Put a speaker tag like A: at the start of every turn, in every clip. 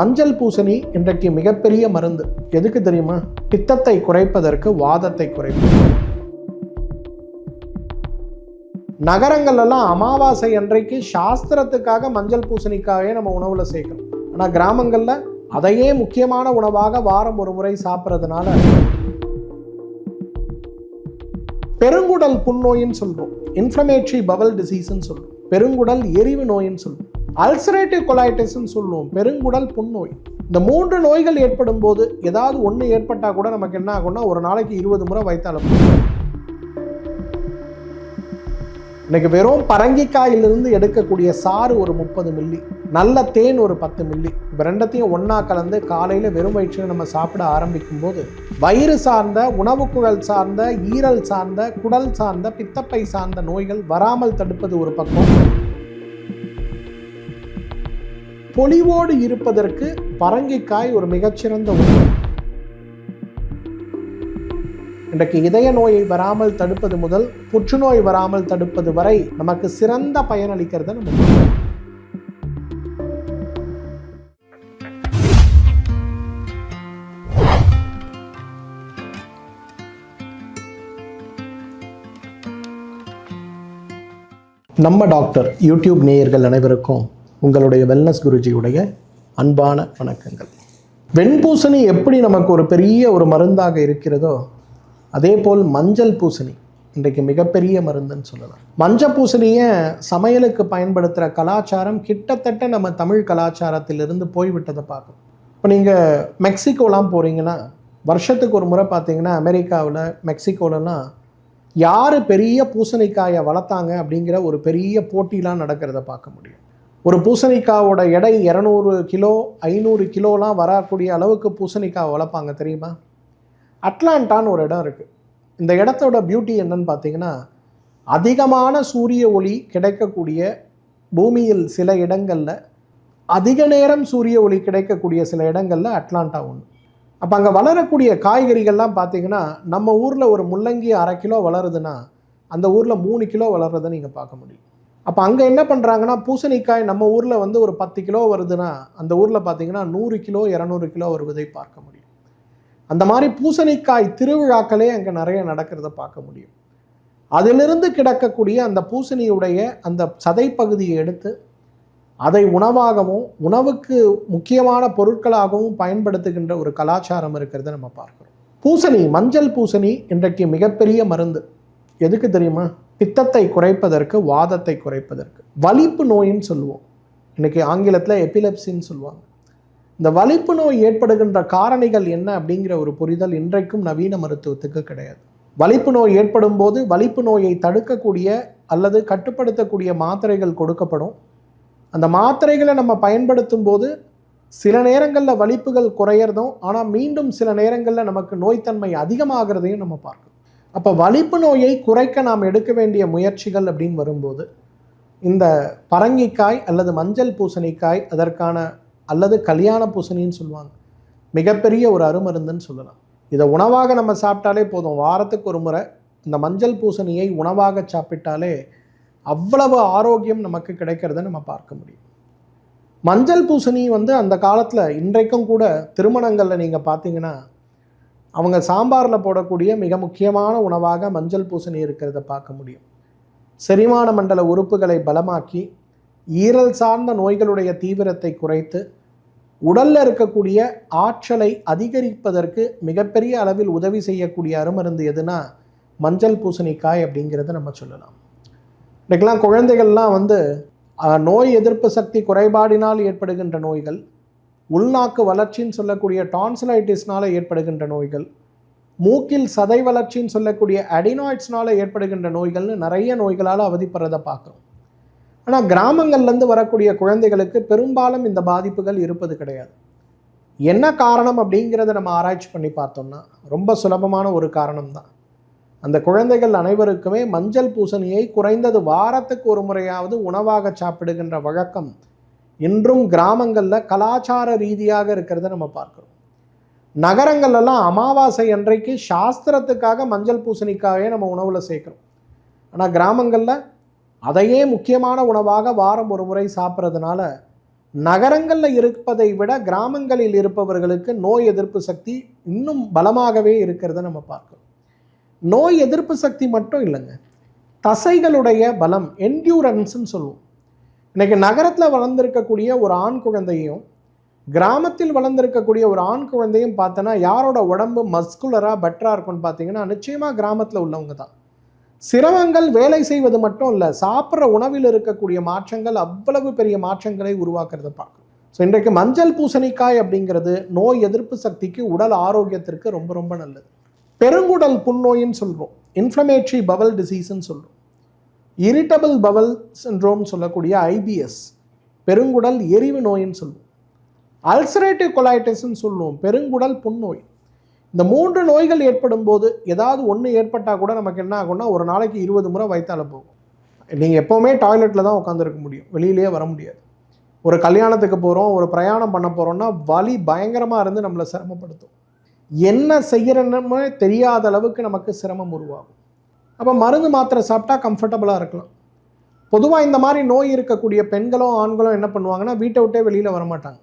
A: மஞ்சள் பூசணி இன்றைக்கு மிகப்பெரிய மருந்து. எதுக்கு தெரியுமா? பித்தத்தை குறைப்பதற்கு வாதத்தை குறைப்பது. நகரங்கள்லாம் அமாவாசை அன்றைக்கு சாஸ்திரத்துக்காக மஞ்சள் பூசணிக்காகவே நம்ம உணவுல சேர்க்கணும். ஆனா கிராமங்கள்ல அதையே முக்கியமான உணவாக வாரம் ஒரு முறை சாப்பிட்றதுனால பெருங்குடல் புண்ணோயின்னு சொல்றோம். இன்ஃப்ளமேட்ரி பவல் டிசீஸ்ன்னு சொல்றோம். பெருங்குடல் எரிவு நோயின்னு சொல்றோம். அல்சரேட்டிவ் கொலாய்டிஸ்ன்னு சொல்லுவோம் பெருங்குடல் புண்ணோய். இந்த மூன்று நோய்கள் ஏற்படும் போது ஏதாவது ஒன்று ஏற்பட்டால் கூட நமக்கு என்ன ஆகும்னா ஒரு நாளைக்கு இருபது முறை வைத்தாலும் இன்னைக்கு வெறும் பரங்கிக்காயிலிருந்து எடுக்கக்கூடிய சாறு ஒரு முப்பது மில்லி நல்ல தேன் ஒரு பத்து மில்லி இப்போ ரெண்டத்தையும் ஒன்றா கலந்து காலையில் வெறும் வயிற்றில் நம்ம சாப்பிட ஆரம்பிக்கும் போது வயிறு சார்ந்த உணவுக்குழல் சார்ந்த ஈரல் சார்ந்த குடல் சார்ந்த பித்தப்பை சார்ந்த நோய்கள் வராமல் தடுப்பது ஒரு பக்கம். பொலிவோடு இருப்பதற்கு பரங்கிக்காய் ஒரு மிகச்சிறந்த உணவு. இன்றைக்கு இதய நோயை வராமல் தடுப்பது முதல் புற்றுநோய் வராமல் தடுப்பது வரை நமக்கு சிறந்த பயனளிக்கிறத நம்ம நம்ம டாக்டர் யூடியூப் நேயர்கள் அனைவருக்கும் உங்களுடைய வெல்னஸ் குருஜியுடைய அன்பான வணக்கங்கள். வெண்பூசணி எப்படி நமக்கு ஒரு பெரிய ஒரு மருந்தாக இருக்கிறதோ அதே போல் மஞ்சள் பூசணி இன்றைக்கு மிகப்பெரிய மருந்துன்னு சொல்லலாம். மஞ்சள் பூசணியை சமையலுக்கு பயன்படுத்துகிற கலாச்சாரம் கிட்டத்தட்ட நம்ம தமிழ் கலாச்சாரத்திலிருந்து போய்விட்டதை பார்க்கும் இப்போ நீங்கள் மெக்சிகோலாம் போகிறீங்கன்னா வருஷத்துக்கு ஒரு முறை பார்த்தீங்கன்னா அமெரிக்காவில் மெக்சிகோலலாம் யார் பெரிய பூசணிக்காயை வளர்த்தாங்க அப்படிங்கிற ஒரு பெரிய போட்டிலாம் நடக்கிறத பார்க்க முடியும். ஒரு பூசணிக்காவோட எடை இரநூறு கிலோ ஐநூறு கிலோலாம் வரக்கூடிய அளவுக்கு பூசணிக்காய் வளர்ப்பாங்க தெரியுமா? அட்லாண்டான்னு ஒரு இடம் இருக்குது இந்த இடத்தோட பியூட்டி என்னன்னு பார்த்தீங்கன்னா அதிகமான சூரிய ஒளி கிடைக்கக்கூடிய பூமியில் சில இடங்களில் அதிக நேரம் சூரிய ஒளி கிடைக்கக்கூடிய சில இடங்களில் அட்லாண்டா ஒன்று அப்போ அங்கே வளரக்கூடிய காய்கறிகள்லாம் பார்த்தீங்கன்னா நம்ம ஊரில் ஒரு முள்ளங்கி அரை கிலோ வளருதுன்னா அந்த ஊரில் மூணு கிலோ வளர்றதை நீங்கள் பார்க்க முடியும். அப்போ அங்கே என்ன பண்ணுறாங்கன்னா பூசணிக்காய் நம்ம ஊரில் வந்து ஒரு பத்து கிலோ வருதுன்னா அந்த ஊரில் பார்த்தீங்கன்னா நூறு கிலோ இரநூறு கிலோ வருவதை பார்க்க முடியும். அந்த மாதிரி பூசணிக்காய் திருவிழாக்களே அங்கே நிறைய நடக்கிறத பார்க்க முடியும். அதிலிருந்து கிடக்கக்கூடிய அந்த பூசணியுடைய அந்த சதைப்பகுதியை எடுத்து அதை உணவாகவும் உணவுக்கு முக்கியமான பொருட்களாகவும் பயன்படுத்துகின்ற ஒரு கலாச்சாரம் இருக்கிறத நம்ம பார்க்குறோம். பூசணி மஞ்சள் பூசணி இன்றைக்கு மிகப்பெரிய மருந்து. எதுக்கு தெரியுமா? பித்தத்தை குறைப்பதற்கு வாதத்தை குறைப்பதற்கு. வலிப்பு நோயின்னு சொல்லுவோம். இன்னைக்கு ஆங்கிலத்தில் எபிலெப்சின்னு சொல்லுவாங்க. இந்த வலிப்பு நோய் ஏற்படுகின்ற காரணிகள் என்ன அப்படிங்கிற ஒரு புரிதல் இன்றைக்கும் நவீன மருத்துவத்துக்கு கிடையாது. வலிப்பு நோய் ஏற்படும் போது வலிப்பு நோயை தடுக்கக்கூடிய அல்லது கட்டுப்படுத்தக்கூடிய மாத்திரைகள் கொடுக்கப்படும். அந்த மாத்திரைகளை நம்ம பயன்படுத்தும் போது சில நேரங்களில் வலிப்புகள் குறையிறதும் ஆனால் மீண்டும் சில நேரங்களில் நமக்கு நோய்த்தன்மை அதிகமாகிறதையும் நம்ம பார்க்கணும். அப்போ வலிப்பு நோயை குறைக்க நாம் எடுக்க வேண்டிய முயற்சிகள் அப்படின்னு வரும்போது இந்த பரங்கிக்காய் அல்லது மஞ்சள் பூசணிக்காய் அதற்கான அல்லது கல்யாண பூசணின்னு சொல்லுவாங்க. மிகப்பெரிய ஒரு அருமருந்துன்னு சொல்லலாம். இதை உணவாக நம்ம சாப்பிட்டாலே போதும். வாரத்துக்கு ஒரு முறை இந்த மஞ்சள் பூசணியை உணவாக சாப்பிட்டாலே அவ்வளவு ஆரோக்கியம் நமக்கு கிடைக்கிறத நம்ம பார்க்க முடியும். மஞ்சள் பூசணி வந்து அந்த காலத்தில் இன்றைக்கும் கூட திருமணங்களில் நீங்கள் பார்த்தீங்கன்னா அவங்க சாம்பாரில் போடக்கூடிய மிக முக்கியமான உணவாக மஞ்சள் பூசணி இருக்கிறத பார்க்க முடியும். செரிமான மண்டல உறுப்புகளை பலமாக்கி ஈரல் சார்ந்த நோய்களுடைய தீவிரத்தை குறைத்து உடலில் இருக்கக்கூடிய ஆற்றலை அதிகரிப்பதற்கு மிகப்பெரிய அளவில் உதவி செய்யக்கூடிய அருமருந்து எதுனா மஞ்சள் பூசணிக்காய் அப்படிங்கிறத நம்ம சொல்லலாம். இன்றைக்கெல்லாம் குழந்தைகள்லாம் வந்து நோய் எதிர்ப்பு சக்தி குறைபாடினால் ஏற்படுகின்ற நோய்கள் உள்நாக்கு வளர்ச்சின்னு சொல்லக்கூடிய டான்சிலைட்டிஸ்னால ஏற்படுகின்ற நோய்கள் மூக்கில் சதை வளர்ச்சின்னு சொல்லக்கூடிய அடினாய்ட்ஸ்னால ஏற்படுகின்ற நோய்கள்னு நிறைய நோய்களால் அவதிப்படுறதை பார்க்குறோம். ஆனால் கிராமங்கள்லேருந்து வரக்கூடிய குழந்தைகளுக்கு பெரும்பாலும் இந்த பாதிப்புகள் இருப்பது கிடையாது. என்ன காரணம் அப்படிங்கிறத நம்ம ஆராய்ச்சி பண்ணி பார்த்தோம்னா ரொம்ப சுலபமான ஒரு காரணம் தான். அந்த குழந்தைகள் அனைவருக்குமே மஞ்சள் பூசணியை குறைந்தது வாரத்துக்கு ஒரு முறையாவது உணவாக சாப்பிடுகின்ற வழக்கம் இன்றும் கிராமங்களில் கலாச்சார ரீதியாக இருக்கிறத நம்ம பார்க்குறோம். நகரங்கள்லாம் அமாவாசை அன்றைக்கு சாஸ்திரத்துக்காக மஞ்சள் பூசணிக்காகவே நம்ம உணவில் சேர்க்குறோம். ஆனால் கிராமங்களில் அதையே முக்கியமான உணவாக வாரம் ஒரு முறை சாப்பிட்றதுனால நகரங்களில் இருப்பதை விட கிராமங்களில் இருப்பவர்களுக்கு நோய் எதிர்ப்பு சக்தி இன்னும் பலமாகவே இருக்கிறத நம்ம பார்க்குறோம். நோய் எதிர்ப்பு சக்தி மட்டும் இல்லைங்க. தசைகளுடைய பலம் என்டியூரன்ஸ்ன்னு சொல்லுவோம். இன்றைக்கி நகரத்தில் வளர்ந்துருக்கக்கூடிய ஒரு ஆண் குழந்தையும் கிராமத்தில் வளர்ந்துருக்கக்கூடிய ஒரு ஆண் குழந்தையும் பார்த்தோன்னா யாரோட உடம்பு மஸ்குலராக பெட்டராக இருக்கும்னு பார்த்தீங்கன்னா நிச்சயமாக கிராமத்தில் உள்ளவங்க தான். சிரமங்கள் வேலை செய்வது மட்டும் இல்லை சாப்பிட்ற உணவில் இருக்கக்கூடிய மாற்றங்கள் அவ்வளவு பெரிய மாற்றங்களை உருவாக்குறத பார்க்கணும் ஸோ இன்றைக்கு மஞ்சள் பூசணிக்காய் அப்படிங்கிறது நோய் எதிர்ப்பு சக்திக்கு உடல் ஆரோக்கியத்திற்கு ரொம்ப ரொம்ப நல்லது. பெருங்குடல் புண்ணோயின்னு சொல்கிறோம் இன்ஃப்ளமேட்ரி பவல் டிசீஸ்ன்னு சொல்கிறோம் இரிட்டபிள் பவல் சின்ரோம் சொல்லக்கூடிய ஐபிஎஸ் பெருங்குடல் எரிவு நோயின்னு சொல்லுவோம். அல்சரேட்டிவ் கொலாய்டிஸ்ன்னு சொல்லுவோம் பெருங்குடல் புண்ணோய். இந்த மூன்று நோய்கள் ஏற்படும் போது ஏதாவது ஒன்று ஏற்பட்டால் கூட நமக்கு என்ன ஆகும்னா ஒரு நாளைக்கு இருபது முறை வயிற்றால போகும். நீங்கள் எப்போவுமே டாய்லெட்டில் தான் உட்காந்துருக்க முடியும் வெளியிலேயே வர முடியாது. ஒரு கல்யாணத்துக்கு போகிறோம் ஒரு பிரயாணம் பண்ண போகிறோம்னா வலி பயங்கரமாக இருந்து நம்மளை சிரமப்படுத்தும். என்ன செய்கிறன்னு தெரியாத அளவுக்கு நமக்கு சிரமம் உருவாகும். அப்போ மருந்து மாத்திரை சாப்பிட்டா கம்ஃபர்டபுளாக இருக்கலாம். பொதுவாக இந்த மாதிரி நோய் இருக்கக்கூடிய பெண்களும் ஆண்களும் என்ன பண்ணுவாங்கன்னா வீட்டை விட்டே வெளியில் வர மாட்டாங்க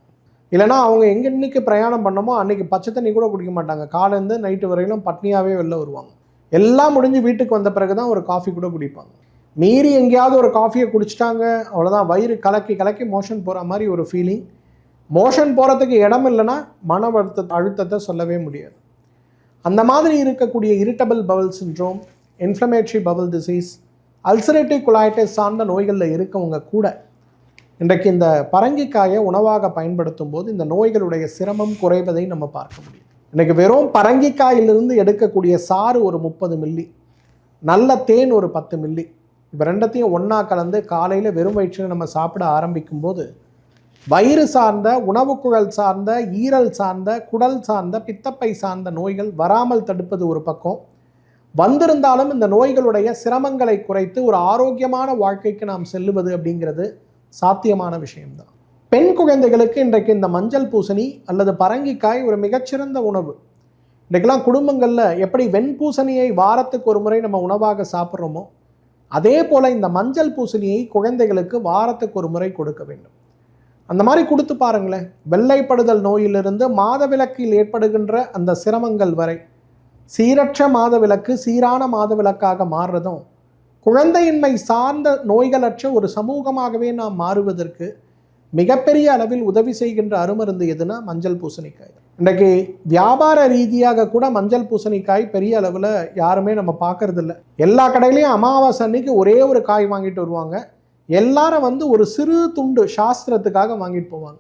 A: இல்லைனா அவங்க எங்கே இன்னைக்கு பிரயாணம் பண்ணமோ அன்றைக்கி பச்சை தண்ணி கூட குடிக்க மாட்டாங்க. காலேருந்து நைட்டு வரையிலும் பட்னியாகவே வெளில வருவாங்க. எல்லாம் முடிஞ்சு வீட்டுக்கு வந்த பிறகு தான் ஒரு காஃபி கூட குடிப்பாங்க. மீறி எங்கேயாவது ஒரு காஃபியை குடிச்சிட்டாங்க அவ்வளோதான் வயிறு கலக்கி கலக்கி மோஷன் போகிற மாதிரி ஒரு ஃபீலிங் மோஷன் போகிறதுக்கு இடம் இல்லைன்னா மன அழுத்த அழுத்தத்தை சொல்லவே முடியாது. அந்த மாதிரி இருக்கக்கூடிய irritable bowel syndrome inflammatory bowel disease ulcerative colitis சார்ந்த நோய்களில் இருக்கவங்க கூட இன்றைக்கு இந்த பரங்கிக்காயை உணவாக பயன்படுத்தும் போது இந்த நோய்களுடைய சிரமம் குறைவதை நம்ம பார்க்க முடியும் இன்றைக்கு வெறும் பரங்கிக்காயிலிருந்து எடுக்கக்கூடிய சாறு ஒரு முப்பது மில்லி நல்ல தேன் ஒரு பத்து மில்லி இப்போ ரெண்டத்தையும் ஒன்றா கலந்து காலையில் வெறும் வயிற்றில் நம்ம சாப்பிட ஆரம்பிக்கும் போது வயிறு சார்ந்த உணவுக்குழல் சார்ந்த ஈரல் சார்ந்த குடல் சார்ந்த பித்தப்பை சார்ந்த நோய்கள் வராமல் தடுப்பது ஒரு பக்கம். வந்திருந்தாலும் இந்த நோய்களுடைய சிரமங்களை குறைத்து ஒரு ஆரோக்கியமான வாழ்க்கைக்கு நாம் செல்லுவது அப்படிங்கிறது சாத்தியமான விஷயம்தான். பெண் குழந்தைகளுக்கு இன்றைக்கு இந்த மஞ்சள் பூசணி அல்லது பரங்கிக்காய் ஒரு மிகச்சிறந்த உணவு. இன்றைக்கெல்லாம் குடும்பங்களில் எப்படி வெண்பூசணியை வாரத்துக்கு ஒரு முறை நம்ம உணவாக சாப்பிட்றோமோ அதே போல் இந்த மஞ்சள் பூசணியை குழந்தைகளுக்கு வாரத்துக்கு ஒரு முறை கொடுக்க வேண்டும். அந்த மாதிரி கொடுத்து பாருங்களேன் வெள்ளைப்படுதல் நோயிலிருந்து மாதவிலக்கில் ஏற்படுகின்ற அந்த சிரமங்கள் வரை சீரற்ற மாதவிலக்கு சீரான மாதவிலக்காக மாறுறதும் குழந்தையின்மை சார்ந்த நோய்களற்ற ஒரு சமூகமாகவே நாம் மாறுவதற்கு மிகப்பெரிய அளவில் உதவி செய்கின்ற அருமருந்து எதுனா மஞ்சள் பூசணிக்காய் இன்றைக்கு வியாபார ரீதியாக கூட மஞ்சள் பூசணிக்காய் பெரிய அளவில் யாருமே நம்ம பார்க்கறதில்ல. எல்லா கடையிலையும் அமாவாசை அன்னைக்கு ஒரே ஒரு காய் வாங்கிட்டு வருவாங்க. எல்லாரும் வந்து ஒரு சிறு துண்டு சாஸ்திரத்துக்காக வாங்கிட்டு போவாங்க.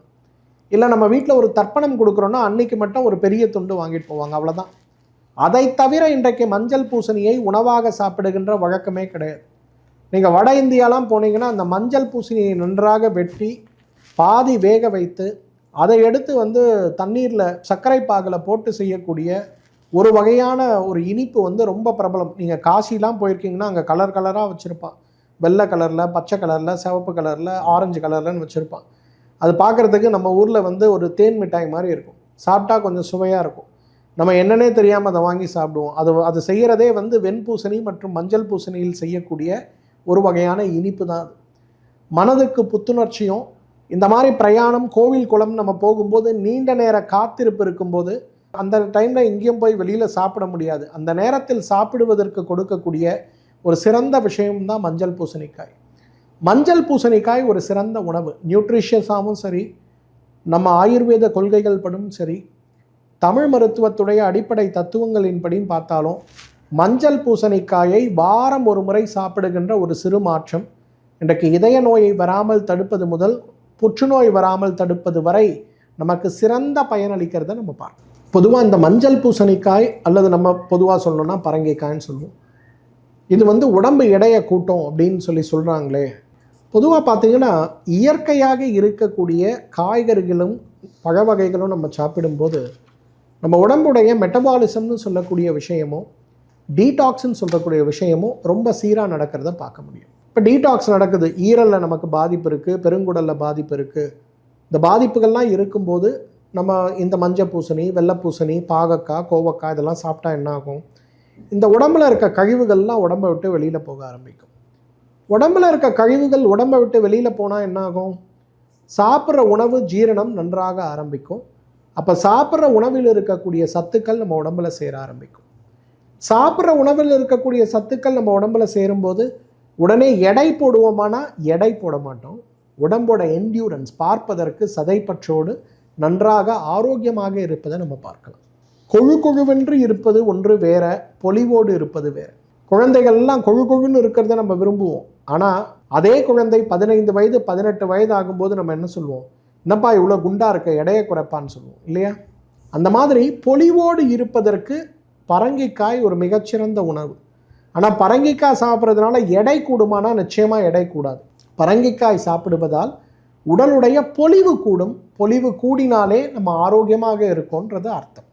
A: இல்லை நம்ம வீட்டில் ஒரு தர்ப்பணம் கொடுக்குறோன்னா அன்னைக்கு மட்டும் ஒரு பெரிய துண்டு வாங்கிட்டு போவாங்க. அவ்வளோதான் அதை தவிர இன்றைக்கு மஞ்சள் பூசணியை உணவாக சாப்பிடுகின்ற வழக்கமே கிடையாது. நீங்கள் வட இந்தியாலாம் போனீங்கன்னா அந்த மஞ்சள் பூசணியை நன்றாக வெட்டி பாதி வேக வைத்து அதை எடுத்து வந்து தண்ணீரில் சர்க்கரை பாகில் போட்டு செய்யக்கூடிய ஒரு வகையான ஒரு இனிப்பு வந்து ரொம்ப பிரபலம். நீங்கள் காசிலாம் போயிருக்கீங்கன்னா அங்கே கலர் கலராக வச்சுருப்பான். வெள்ளை கலரில் பச்சை கலரில் சிவப்பு கலரில் ஆரஞ்சு கலர்லன்னு வச்சுருப்பான். அது பார்க்குறதுக்கு நம்ம ஊரில் வந்து ஒரு தேன் மிட்டாய் மாதிரி இருக்கும். சாப்பிட்டா கொஞ்சம் சுவையாக இருக்கும். நம்ம என்னன்னே தெரியாமல் அதை வாங்கி சாப்பிடுவோம். அது அது செய்கிறதே வந்து வெண்பூசணி மற்றும் மஞ்சள் பூசணியில் செய்யக்கூடிய ஒரு வகையான இனிப்பு தான் அது. மனதுக்கு புத்துணர்ச்சியும் இந்த மாதிரி பிரயாணம் கோவில் குளம் நம்ம போகும்போது நீண்ட நேர காத்திருப்பு இருக்கும்போது அந்த டைமில் எங்கேயும் போய் வெளியில் சாப்பிட முடியாது. அந்த நேரத்தில் சாப்பிடுவதற்கு கொடுக்கக்கூடிய ஒரு சிறந்த விஷயம்தான் மஞ்சள் பூசணிக்காய். மஞ்சள் பூசணிக்காய் ஒரு சிறந்த உணவு. நியூட்ரிஷியஸாகவும் சரி நம்ம ஆயுர்வேத கொள்கைகள் படும் சரி தமிழ் மருத்துவத்துடைய அடிப்படை தத்துவங்களின்படியும் பார்த்தாலும் மஞ்சள் பூசணிக்காயை வாரம் ஒரு முறை சாப்பிடுகின்ற ஒரு சிறு மாற்றம் இன்றைக்கு இதய நோயை வராமல் தடுப்பது முதல் புற்றுநோய் வராமல் தடுப்பது வரை நமக்கு சிறந்த பயனளிக்கிறத நம்ம பார்க்கணும். பொதுவாக இந்த மஞ்சள் பூசணிக்காய் அல்லது நம்ம பொதுவாக சொல்லணும்னா பரங்கிக்காய்ன்னு சொல்லுவோம். இது வந்து உடம்பு எடையை கூட்டம் அப்படின்னு சொல்லி சொல்கிறாங்களே பொதுவாக பார்த்தீங்கன்னா இயற்கையாக இருக்கக்கூடிய காய்கறிகளும் பழ வகைகளும் நம்ம சாப்பிடும்போது நம்ம உடம்புடைய மெட்டபாலிசம்னு சொல்லக்கூடிய விஷயமும் டீடாக்ஸ்ன்னு சொல்லக்கூடிய விஷயமும் ரொம்ப சீராக நடக்கிறத பார்க்க முடியும். இப்போ டீடாக்ஸ் நடக்குது. ஈரலில் நமக்கு பாதிப்பு இருக்குது பெருங்குடலில் பாதிப்பு இருக்குது இந்த பாதிப்புகள்லாம் இருக்கும்போது நம்ம இந்த மஞ்சள் பூசணி வெள்ளை பூசணி பாகக்காய் கோவக்காய் இதெல்லாம் சாப்பிட்டா என்ன ஆகும் இந்த உடம்புல இருக்க கழிவுகள்லாம் உடம்பை விட்டு வெளியில் போக ஆரம்பிக்கும். உடம்புல இருக்க கழிவுகள் உடம்பை விட்டு வெளியில் போனால் என்ன ஆகும் சாப்பிட்ற உணவு ஜீரணம் நன்றாக ஆரம்பிக்கும். அப்போ சாப்பிட்ற உணவில் இருக்கக்கூடிய சத்துக்கள் நம்ம உடம்புல சேர ஆரம்பிக்கும். சாப்பிட்ற உணவில் இருக்கக்கூடிய சத்துக்கள் நம்ம உடம்புல சேரும்போது உடனே எடை போடுவோமானா எடை போட மாட்டோம். உடம்போட என்டியூரன்ஸ் பார்ப்பதற்கு சதைப்பற்றோடு நன்றாக ஆரோக்கியமாக இருப்பதை நம்ம பார்க்கலாம். கொழு கொழுவென்று இருப்பது ஒன்று வேற பொலிவோடு இருப்பது வேற. குழந்தைகள்லாம் கொழு கொழுன்னு இருக்கிறத நம்ம விரும்புவோம். ஆனால் அதே குழந்தை பதினைந்து வயது பதினெட்டு வயது ஆகும்போது நம்ம என்ன சொல்லுவோம் என்னப்பா இவ்வளோ குண்டாக இருக்க? எடையை குறைப்பான்னு சொல்லுவோம் இல்லையா? அந்த மாதிரி பொலிவோடு இருப்பதற்கு பரங்கிக்காய் ஒரு மிகச்சிறந்த உணவு. ஆனால் பரங்கிக்காய் சாப்பிட்றதுனால எடை கூடுமானா? நிச்சயமாக எடை கூடாது. பரங்கிக்காய் சாப்பிடுவதால் உடலுடைய பொலிவு கூடும். பொலிவு கூடினாலே நம்ம ஆரோக்கியமாக இருக்கோன்றது அர்த்தம்.